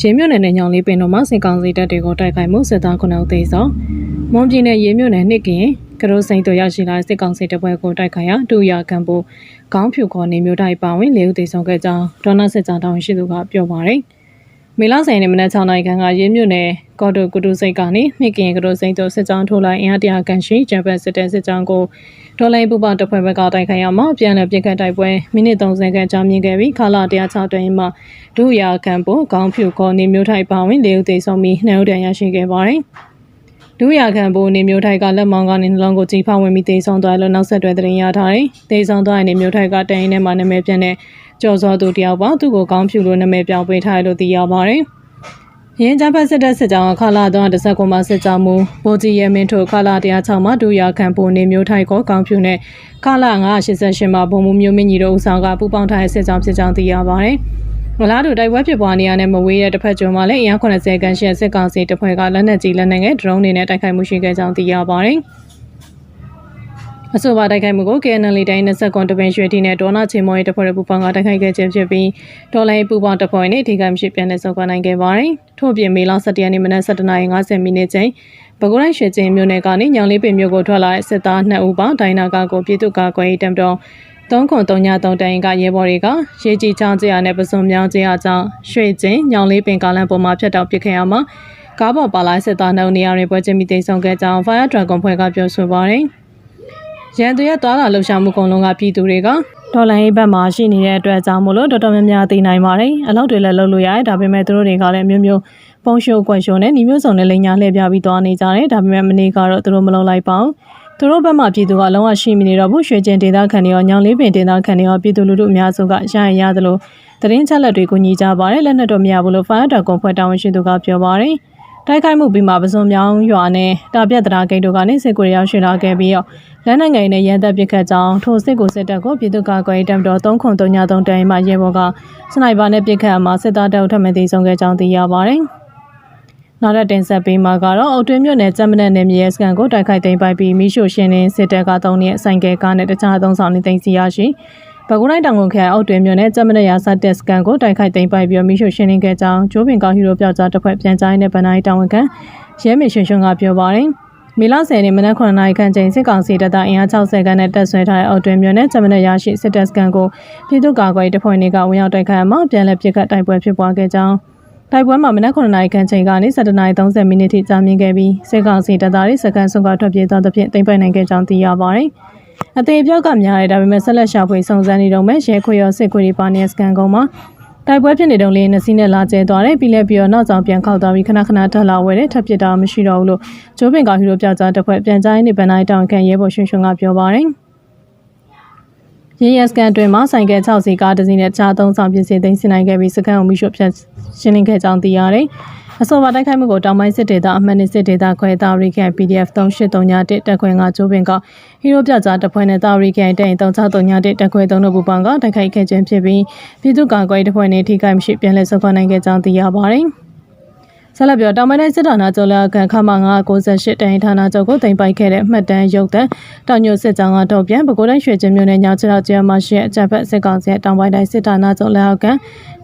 ရင်းမြို့နယ်နဲ့ညောင်လေးပင်တို့မှစစ်ကောင်စီတပ်တွေကိုတိုက်ခိုက်မှုစစ်သား9ဦးသေဆုံးမွန်ပြည်နယ်ရင်းမြို့နယ်နှစ်ကင်ကရိုစိန်တို့ရရှိလာတဲ့စစ်ကောင်စီတပ်ဖွဲ့ကိုတိုက်ခိုက်ရာဒူရကံပိုခေါင်းဖြူခေါ်နေမျိုးတိုင်းပါဝင်၄ဦးသေဆုံးခဲ့ကြောင်းဒေါနာစစ်ကြောင်းတောင်ရှိသူကပြောပါတယ် မေလဆိုင်နဲ့မနက်6နာရီခန့်ကရင်းမြို့နယ်ကော်တိုကုတုစိတ်ကနေနှစ်ကင်ကရိုစိန်တို့စစ်ကြောင်းထိုးလိုက်အင်အားတရာခန့်ရှိဂျပန်စစ်တပ်စစ်ကြောင်းကိုဒေါ်လိုင်းပူပတပ်ဖွဲ့ဘက်ကတိုက်ခိုက်ရမှာပြန်လည်ပြစ်ခတ်တိုက်ပွဲမိနစ်30ခန့်ကြာမြင့်ခဲ့ပြီးခလာ106တွင်မှဒုရာကံပိုခေါင်းဖြူခေါ်နေမျိုးထိုက်ပါဝင်၄ဦးသေဆုံးပြီး2ဦးတန်ရရှိခဲ့ပါတယ်ဒုရခံဘိုးနေမျိုးထိုက်ကလက်မောင်းကနေနှလုံးကိုကြီးဖောက်ဝင်ပြီးတေဆုံးသွားလို့နောက်ဆက်တွဲသတင်းရထားတယ်။တေဆုံးသွားတဲ့နေမျိုးထိုက်ကတရင်ထဲမှာနာမည်ပြတဲ့ ကျော်စောသူတယောက်ပါသူ့ကိုကောင်းဖြူလို့နာမည်ပြောင်းပေးထားတယ်လို့သိရပါတယ်။ရင်းချမ်းဖက်စစ်တပ်စစ်ကြောင်းခလာတော့တစ်ဆက်ကွန်မစစ်ကြောင်းမူဗိုလ်ကြီးရဲမင်းတို့ခလာ106မှာဒူရခံဘိုးနေမျိုးထိုက်ကိုကောင်းဖြူနဲ့ခလာ988မှာဘုံမူမျိုးမင်းကြီးတို့ဦးဆောင်ကပူပေါင်းထားတဲ့စစ်ကြောင်းဖြစ်ကြောင်းသိရပါတယ်။မလားတို့တိုက်ပွဲဖြစ်ပွားနေရတဲ့မဝေးတဲ့တစ်ဖက်ကျော်မှာလည်းအင်အား80ခန့်ရှိတဲ့စစ်ကောင်စီတပ်ဖွဲ့ကလက်နက်ကြီးလက်နက်ငယ်ဒရုန်းတွေနဲ့တိုက်ခိုက်မှုရှိခဲ့ကြောင်းသိရပါတယ်။ အဆိုပါတိုက်ခိုက်မှုကို KNL တိုင်း20ကွန်တပင်ရွှေတီနဲ့ဒေါနာချေမော်ရဲ့တပ်ဖွဲ့တွေပူးပေါင်းကတိုက်ခိုက်ခဲ့ခြင်းဖြစ်ပြီးဒေါ်လာပူးပေါင်းတပ်ဖွဲ့နဲ့ထိခိုက်မှုရှိပြန်လည်ဆုတ်ခွာနိုင်ခဲ့ပါတယ်။ထို့ပြင်မေလ17ရက်နေ့မနက်7:50မိနစ်ချိန်ပဲခူးတိုင်းရွှေကျင်းမြို့နယ်ကနေညောင်လေးပင်မြို့ကိုထွက်လာတဲ့စစ်သား2ဦးပါဒိုင်နာကာကိုပြည်သူ့ကာကွယ်ရေးတပ်တော်3ခွန်3ည3တိုင်ကရဲဘော်တွေကရေကြီးချောင်းကျရနဲ့ပစုံမြောင်းကျရကြောင့်ရွှေကျင်းညောင်လေးပင်ကားလန်ပေါ်မှာဖြတ်တောက်ပစ်ခဲ့ရမှာကားပေါ်ပါလာစစ်သားနှုတ်နေရာတွေပွဲချင်းမိသိဆုံးခဲ့ကြောင်း Fire Dragon ဖွဲ့ကပြောဆိုပါတယ်။ ရန်သူရဲ့သွားလာလှုပ်ရှားမှုကုံလုံးကပြည်သူတွေကဒေါ်လာရေးဘက်မှာရှိနေတဲ့အတွက်ကြောင့်မို့လို့တော်တော်များများသိနိုင်ပါတယ်။အလုပ်တွေလည်းလုပ်လို့ရတယ်ဒါပေမဲ့သူတို့တွေကလည်းမျိုးမျိုးပုံရှိုးကွက်ရှိုးနဲ့ညီမျိုးစုံနဲ့လိန်ညာလှည့်ပြပြီးသွားနေကြတယ်ဒါပေမဲ့မနေ့ကတော့သူတို့မလုပ်လိုက်ပါဘူး။သူတို့ဘက်မှပြည်သူကလုံးဝရှိမနေတော့ဘူးရွှေကျင်ဒေသခံတွေရောညောင်လေးပင်ဒေသခံတွေရောပြည်သူလူထုအများစုကရရင်ရသလိုသတင်းချက်လက်တွေကိုညီကြပါတယ်လက်နက်တော့မရဘူးလို့ Fire Dragon ဖွဲ့တာဝန်ရှိသူကပြောပါတယ် တိုက်ခိုက်မှုပြီးမှပစုံမြောင်းရွာနဲ့တာပြက်တရာဂိတ်တို့ကနေစစ်ကိုရောက်ရှိလာခဲ့ပြီးတော့လက်နက်ငယ်နဲ့ရန်တပ်ပစ်ခတ်ကြောင်းထိုစစ်ကိုစစ်တပ်ကိုပြည်သူ့ကာကွယ်ရေးတပ်တော်303တိုင်မှရဲဘော်ကစနိုက်ပါနဲ့ပစ်ခတ်မှာစစ်သားတောက်ထပ်မသိဆုံးခဲ့ကြောင်းသိရပါတယ်။နောက်ထပ်တင်ဆက်ပေးမှာကတော့အုတ်တွင်းမြို့နယ်ကျမ်းမနက်နယ်မြေစကန်ကိုတိုက်ခိုက်သိမ်းပိုက်ပြီးမိရှို့ရှင်းလင်းစစ်တပ်ကသုံးတဲ့ဆိုင်ကယ်ကားနဲ့တခြားသုံးဆောင်နေသိမ်းစီရရှိ ဘကုတိုင်းတောင်ကုန်ခရိုင်အုတ်တွင်းမြို့နယ်ကျမ်းမနက်ရာစတက်စကန်ကိုတိုက်ခိုက်သိမ်းပိုက်ပြီးမိရှို့ရှင်းလင်းခဲ့ကြောင်းကျိုးပင်ကောင်းဟီရိုပြောက်ကြားတစ်ဖွဲ့ပြန်ကြားတဲ့ဗန်နိုင်တောင်ဝန်ခံရဲမေရှင်ရှင်ကပြောပါတယ်မီလာဆယ်နေမနက်9နာရီခန့်ချိန်စစ်ကောင်စီတပ်သားအင်အား60ခန်းနဲ့တပ်ဆွဲထားတဲ့အုတ်တွင်မြို့နယ်ဂျမနက်ရရှိစစ်တပ်စကန်ကိုပြည်သူ့ကာကွယ်ရေးတပ်ဖွဲ့တွေကဝင်ရောက်တိုက်ခိုက်မှပြန်လည်ပစ်ခတ်တိုက်ပွဲဖြစ်ပွားခဲ့ကြောင်းတိုက်ပွဲမှာမနက်9နာရီခန့်ချိန်ကနေ7:30မိနစ်ထိကြာမြင့်ခဲ့ပြီးစစ်ကောင်စီတပ်သားတွေစကန်ဆုံးကထွက်ပြေးသွားသဖြင့်တိမ့်ပိုင်နိုင်ခဲ့ကြောင်းသိရပါတယ်။ အသေးပြောက်ကများတယ်ဒါပေမဲ့ဆက်လက်ရှာဖွေစုံစမ်းနေတော့မဲ့ရဲခွေရောစစ်ခွေတွေပါနေစကန်ကုန်းမှာတိုက်ပွဲဖြစ်နေတုန်းလေးနှစ်စီးနဲ့လာကျဲသွားတယ်ပြီးလဲပြီးတော့နောက်ကြောင်ပြန်ခောက်သွားပြီးခဏခဏထပ်လာဝဲတယ်ထပ်ပစ်တာမရှိတော့ဘူးလို့ဂျိုးပင်ကာဟီရိုပြောက်ကြားတစ်ဖွဲ့ပြန်ကြားရင်းနေဗန်နိုင်တောင်ခံရဲဘော်ရွှွှွှွှကပြောပါတယ်။ရင်းရစကန်အတွင်းမှာဆိုင်ကယ်6စီကားတစ်စီးနဲ့ကြားသုံးဆောင်ပစ္စည်းသိမ်းဆင်းနိုင်ခဲ့ပြီးစကန်အုံမိရှုဖြတ်ရှင်းလင်းခဲ့ကြောင်းသိရတယ်။အဆိုပါတိုက်ခိုက်မှုကိုတောင်ပိုင်းစစ်ဒေသအမှတ်နှစ်စစ်ဒေသခွဲတာရီကန် PDF 3839တက်ခွဲငါကျိုးပင်က ဟီရိုပြကြားတပ်ဖွဲ့နဲ့တာရီကန်တက်3339တက်ခွဲ3တို့ပူပေါင်းကတိုက်ခိုက်ခဲ့ခြင်းဖြစ်ပြီးပြည်သူ့ကာကွယ်တပ်ဖွဲ့နဲ့ထိခိုက်မရှိပြန်လည်ဆုတ်ခွာနိုင်ခဲ့ကြောင်းသိရပါတယ်။ဆက်လက်ပြောတောင်ပိုင်းတိုင်းစစ်ဌာနချုပ်လက်ခံခမ968တိုင်းဌာနချုပ်ကိုတင်ပိုက်ခဲ့တဲ့မှတ်တမ်းရုပ်သံတောင်ညိုစစ်ကြောင်းကထုတ်ပြန်ပဲခူးတိုင်းရွှေကျင်းမြို့နယ်ညောင်ချလောက်ကျဲမှာရှိတဲ့အကြပ်ဖက်စစ်ကောင်စီတောင်ပိုင်းတိုင်းစစ်ဌာနချုပ်လက်အောက်ခံ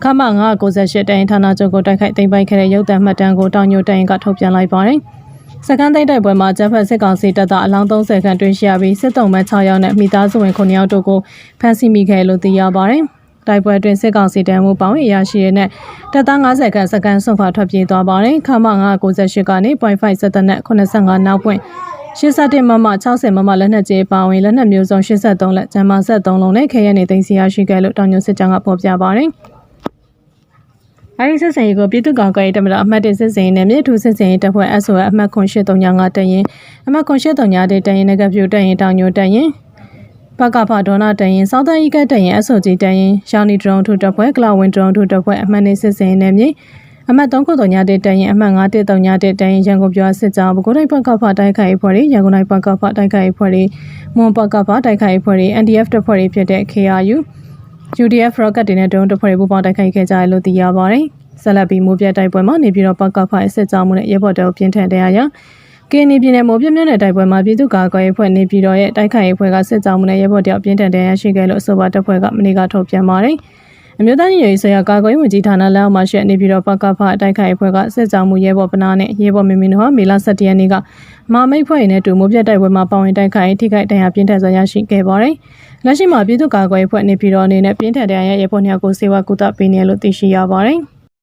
ခမ968တိုင်းဌာနချုပ်ကိုတိုက်ခိုက်တင်ပိုက်ခဲ့တဲ့ရုပ်သံမှတ်တမ်းကိုတောင်ညိုတိုင်းကထုတ်ပြန်လိုက်ပါတယ် စကန်သိတိုက်ပွဲမှာဂျက်ဖက်စစ်ကောင်စီတပ်သားအလောင်း30ခန့်တွင်းရှိရပြီးစစ်တုံးမဲ6ယောက်နဲ့မိသားစုဝင်9ယောက်တို့ကိုဖမ်းဆီးမိခဲ့လို့သိရပါတယ်။တိုက်ပွဲတွင်စစ်ကောင်စီတန်းမှုပေါင်းအရာရှိရတဲ့တပ်သား90ခန့်စကန်ဆွန်ခွာထွက်ပြေးသွားပါတယ်ခမ998ကနေ0.5စက်တနက်85နောက်ပွင့်87မမ60မမလက်နက်ကြီးပါဝင်လက်နက်မျိုးစုံ83လက်ဂျမ်မာ73လုံးနဲ့ခဲရနေသိမ်းစီရရှိခဲ့လို့တောင်ညွစစ်ကြောင်းကပေါ်ပြပါတယ် အဲဒီစစ်စင်ရေးကိုပြည်သူ့ကောင်ကရေးတမတော်အမှတ်1စစ်စင်ရေးနဲ့မြေထူးစစ်စင်ရေးတပ်ဖွဲ့ SOS အမှတ်8395တရင်အမှတ်8393တရင်ငကပြူတရင်တောင်ညိုတရင်ပကဖဒေါနာတရင်စောင်းတန်ဤကတရင်အဆော်ကြီးတရင်ရောင်နီဒရုန်းထုတပ်ဖွဲ့ကလာဝင်ဒရုန်းထုတပ်ဖွဲ့အမှတ်နေစစ်စင်နေမြေအမှတ်3ခု3ညတဲ့တရင်အမှတ်5တဲ့3ညတဲ့တရင်ရန်ကုန်ပြောစစ်ကြောင်းပဲခူးတိုင်းပကဖတိုက်ခိုက်ဖွဲ့တွေရန်ကုန်တိုင်းပကဖတိုက်ခိုက်ဖွဲ့တွေမွန်ပကဖတိုက်ခိုက်ဖွဲ့တွေ NDF တပ်ဖွဲ့တွေဖြစ်တဲ့ KRU UDF rocket တွေနဲ့ဒရုန်းတပ်ဖွဲ့တွေပူးပေါင်းတိုက်ခိုက်ခဲ့ကြတယ်လို့သိရပါတယ်ဆက်လက်ပြီးမိုးပြတိုက်ပွဲမှာနေပြည်တော်ပကဖအစစ်ကြောင်းမှုနဲ့ရဲဘော်တောပြင်းထန်တရားရကင်းနီပြည်နယ်မိုးပြင်းပြင်းတဲ့တိုက်ပွဲမှာပြည်သူ့ကာကွယ်ရေးဖွဲ့နေပြည်တော်ရဲ့တိုက်ခိုက်ရေးဖွဲ့ကစစ်ကြောင်းမှုနဲ့ရဲဘော်တယောက်ပြင်းထန်တဲ့ရရှိခဲ့လို့အဆိုပါတပ်ဖွဲ့ကမနေ့ကထုတ်ပြန်ပါတယ်။ အမျိုးသားညီညွတ်ရေးဆိုရကာကွယ်ရေးဝန်ကြီးဌာနလက်အောက်မှာရှိတဲ့နေပြည်တော်ပကဖအတိုက်ခိုက်အဖွဲ့ကစစ်ကြောမှုရဲဘော်ပနာနဲ့ရဲဘော်မင်းမင်းတို့ဟာမေလ17ရက်နေ့ကမာမိတ်ဖွဲ့ရင်းနဲ့တူမိုးပြတ်တိုက်ပွဲမှာပါဝင်တိုက်ခိုက်ထိခိုက်ဒဏ်ရာပြင်းထန်စွာရရှိခဲ့ပါတယ်။လက်ရှိမှာပြည်သူ့ကာကွယ်ရေးအဖွဲ့နေပြည်တော်အနေနဲ့ပြင်းထန်ဒဏ်ရာရရဲဘော်နှစ်ယောက်ကိုစေဝါကုသပေးနေတယ်လို့သိရှိရပါတယ်။